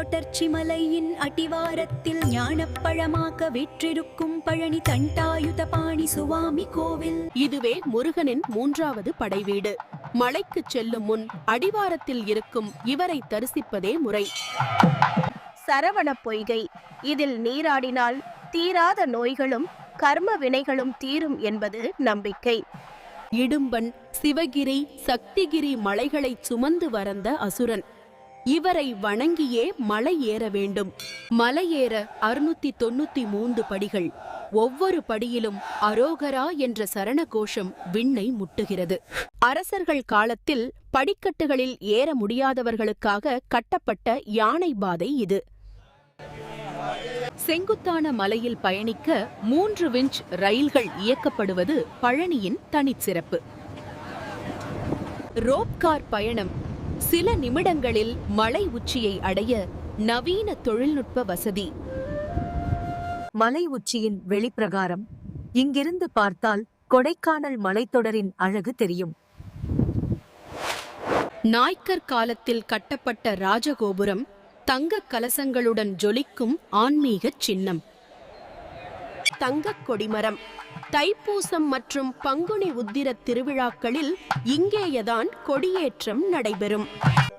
தொடர்ச்சி மலையின் அடிவாரத்தில் ஞானப்பழமாக வெற்றிருக்கும் பழனி தண்டாயுத பாணி சுவாமி கோவில். இதுவே முருகனின் மூன்றாவது படைவீடு. மலைக்குச் செல்லும் முன் அடிவாரத்தில் இருக்கும் இவரை தரிசிப்பதே முறை. சரவண பொய்கை. இதில் நீராடினால் தீராத நோய்களும் கர்ம வினைகளும் தீரும் என்பது நம்பிக்கை. இடும்பன் சிவகிரி சக்திகிரி மலைகளைச் சுமந்து வரந்த அசுரன். இவரை வணங்கியே மலை ஏற வேண்டும். மலை ஏற அறுநூத்தி தொண்ணூத்தி மூன்று படிகள். ஒவ்வொரு படியிலும் அரோகரா என்ற சரண கோஷம் விண்ணை முட்டுகிறது. அரசர்கள் காலத்தில் படிக்கட்டுகளில் ஏற முடியாதவர்களுக்காக கட்டப்பட்ட யானை பாதை இது. செங்குத்தான மலையில் பயணிக்க மூன்று விஞ்ச் ரயில்கள் இயக்கப்படுவது பழனியின் தனிச்சிறப்பு. ரோப்கார் பயணம் சில நிமிடங்களில் மலை உச்சியை அடைய நவீன தொழில்நுட்ப வசதி. மலை உச்சியின் வெளிப்பிரகாரம். இங்கிருந்து பார்த்தால் கொடைக்கானல் மலைத்தொடரின் அழகு தெரியும். நாய்க்கர் காலத்தில் கட்டப்பட்ட ராஜகோபுரம் தங்கக் கலசங்களுடன் ஜொலிக்கும் ஆன்மீகச் சின்னம். தங்கக் கொடிமரம். தைப்பூசம் மற்றும் பங்குனி உத்திர திருவிழாக்களில் இங்கேயதான் கொடியேற்றம் நடைபெறும்.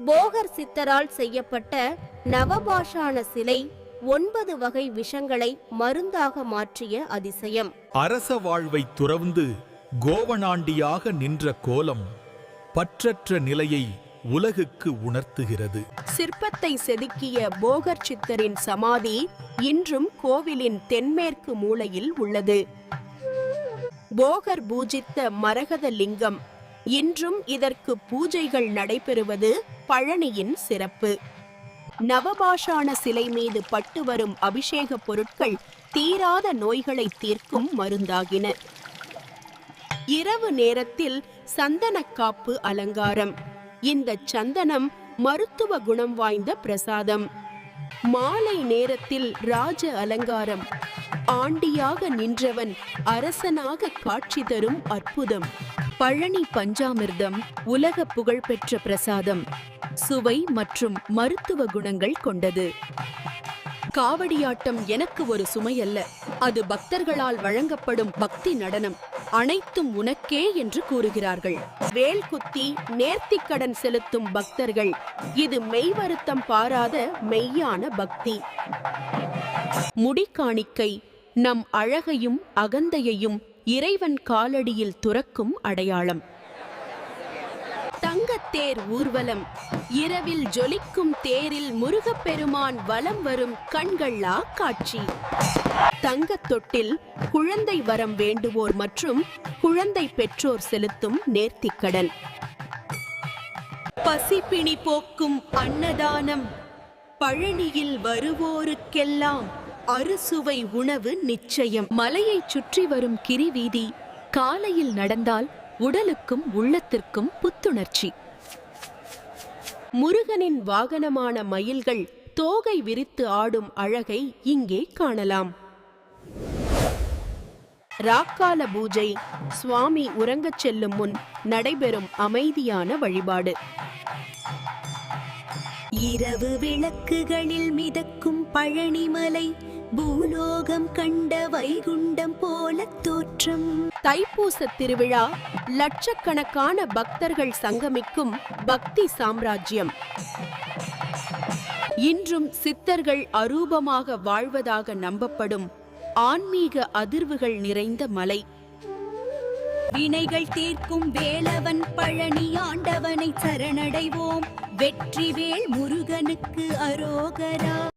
போகர் சித்தரால் செய்யப்பட்ட நவபாஷான சிலை ஒன்பது வகை விஷங்களை மருந்தாக மாற்றிய அதிசயம். அரச வாழ்வை துறந்து கோவணாண்டியாக நின்ற கோலம் பற்றற்ற நிலையை உலகுக்கு உணர்த்துகிறது. சிற்பத்தை செதுக்கிய போகர் சித்தரின் சமாதி இன்றும் கோவிலின் தென்மேற்கு மூலையில் உள்ளது. போகர் பூஜித்த மரகத லிங்கம். இன்றும் இதற்கு பூஜைகள் நடைபெறுவது பழனியின் சிறப்பு. நவபாஷான சிலை மீது பட்டு வரும் அபிஷேக பொருட்கள் தீராத நோய்களை தீர்க்கும் மருந்தாகின. இரவு நேரத்தில் சந்தனக்காப்பு அலங்காரம். இந்த சந்தனம் மருத்துவ குணம் வாய்ந்த பிரசாதம். மாலை நேரத்தில் ராஜ அலங்காரம். ஆண்டியாக நின்றவன் அரசனாக காட்சி தரும் அற்புதம். பழனி பஞ்சாமிர்தம் உலக புகழ்பெற்ற பிரசாதம். சுவை மற்றும் மருத்துவ குணங்கள் கொண்டது. காவடியாட்டம் எனக்கு ஒரு சுமையல்ல. அது பக்தர்களால் வழங்கப்படும் பக்தி நடனம். அனைத்தும் உனக்கே என்று கூறுகிறார்கள். வேல் குத்தி நேர்த்திக்கடன் செலுத்தும் பக்தர்கள். இது மெய் வருத்தம் பாராத மெய்யான பக்தி. முடிக்காணிக்கை நம் அழகையும் அகந்தையையும் இறைவன் காலடியில் துறக்கும் அடையாளம். தேர் ஊர்வலம். இரவில் ஜொலிக்கும் தேரில் முருகப்பெருமான் வலம் வரும் கண்கள்ளா காட்சி தங்கத் தொட்டில் குழந்தை வரம் வேண்டுவோர் மற்றும் குழந்தை பெற்றோர் செலுத்தும் நேர்த்திக்கடன் பசிப்பிணி போக்கும் அன்னதானம். பழனியில் வருவோருக்கெல்லாம் அறுசுவை உணவு நிச்சயம். மலையைச் சுற்றி வரும் கிரிவீதி காலையில் நடந்தால் உடலுக்கும் உள்ளத்திற்கும் புத்துணர்ச்சி. முருகனின் வாகனமான மயில்கள் தோகை விரித்து ஆடும் அழகை இங்கே காணலாம். ராக்கால பூஜை சுவாமி உறங்கச் செல்லும் முன் நடைபெறும் அமைதியான வழிபாடு. இரவு விளக்குகளில் மிதக்கும் பழனிமலை பூலோகம் கண்ட வைகுண்டம் போல தோற்றம். தைப்பூச திருவிழா லட்சக்கணக்கான பக்தர்கள் சங்கமிக்கும் பக்தி சாம்ராஜ்யம். இன்றும் சித்தர்கள் அரூபமாக வாழ்வதாக நம்பப்படும் ஆன்மீக அதிர்வுகள் நிறைந்த மலை. வினைகள் தீர்க்கும் வேலவன் பழனி ஆண்டவனை சரணடைவோம். வெற்றிவேல் முருகனுக்கு அரோகரா.